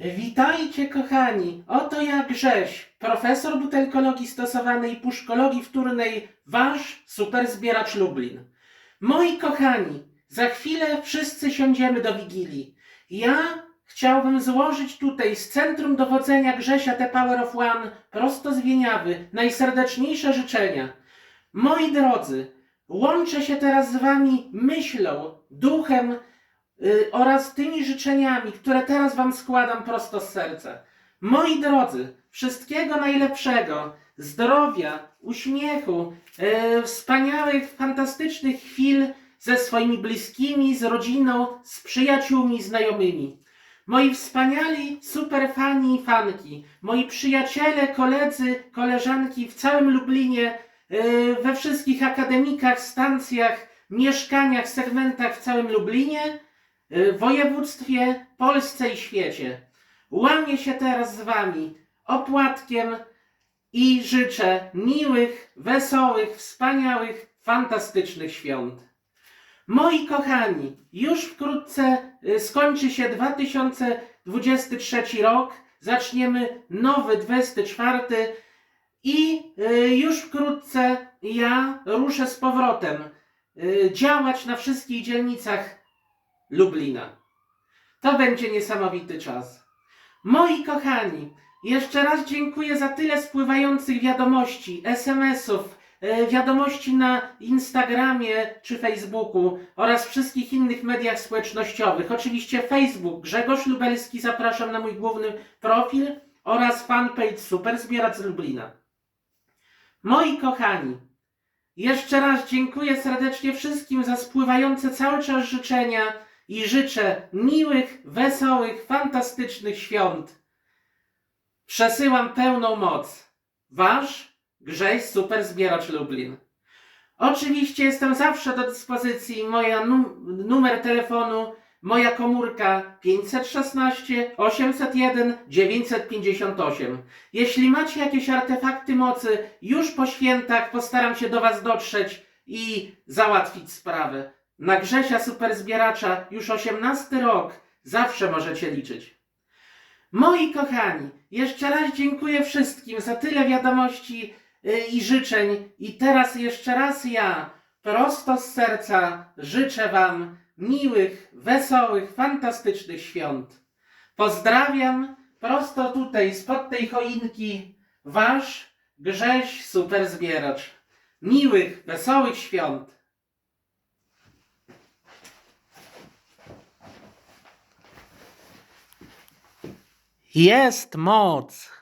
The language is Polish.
Witajcie kochani, oto ja Grześ, profesor butelkologii stosowanej i puszkologii wtórnej, wasz super zbieracz Lublin. Moi kochani, za chwilę wszyscy siądziemy do Wigilii. Ja chciałbym złożyć tutaj z Centrum Dowodzenia Grzesia The Power of One prosto z Wieniawy najserdeczniejsze życzenia. Moi drodzy, łączę się teraz z wami myślą, duchem, oraz tymi życzeniami, które teraz Wam składam prosto z serca. Moi drodzy, wszystkiego najlepszego, zdrowia, uśmiechu, y, wspaniałych, fantastycznych chwil ze swoimi bliskimi, z rodziną, z przyjaciółmi, znajomymi. Moi wspaniali super fani i fanki, moi przyjaciele, koledzy, koleżanki w całym Lublinie, y, we wszystkich akademikach, stacjach, mieszkaniach, segmentach w całym Lublinie, y, województwie, Polsce i świecie. Łamię się teraz z Wami opłatkiem i życzę miłych, wesołych, wspaniałych, fantastycznych świąt. Moi kochani, już wkrótce y, skończy się 2023 rok, zaczniemy nowy 24 i y, już wkrótce ja ruszę z powrotem y, działać na wszystkich dzielnicach Lublina. To będzie niesamowity czas. Moi kochani, jeszcze raz dziękuję za tyle spływających wiadomości, SMS-ów, e, wiadomości na Instagramie czy Facebooku oraz wszystkich innych mediach społecznościowych. Oczywiście Facebook, Grzegorz Lubelski, zapraszam na mój główny profil oraz fanpage Super Zbieracz Lublina. Moi kochani, jeszcze raz dziękuję serdecznie wszystkim za spływające cały czas życzenia i życzę miłych, wesołych, fantastycznych świąt. Przesyłam pełną moc. Wasz Grześ Super Zbieracz Lublin. Oczywiście jestem zawsze do dyspozycji. Moja num- numer telefonu, moja komórka 516 801 958. Jeśli macie jakieś artefakty mocy, już po świętach postaram się do Was dotrzeć i załatwić sprawę. Na Grzesia Superzbieracza już 18 rok zawsze możecie liczyć. Moi kochani, jeszcze raz dziękuję wszystkim za tyle wiadomości y, i życzeń i teraz jeszcze raz ja prosto z serca życzę Wam miłych, wesołych, fantastycznych świąt. Pozdrawiam prosto tutaj spod tej choinki Wasz Grześ Superzbieracz. Miłych, wesołych świąt. Jest moc.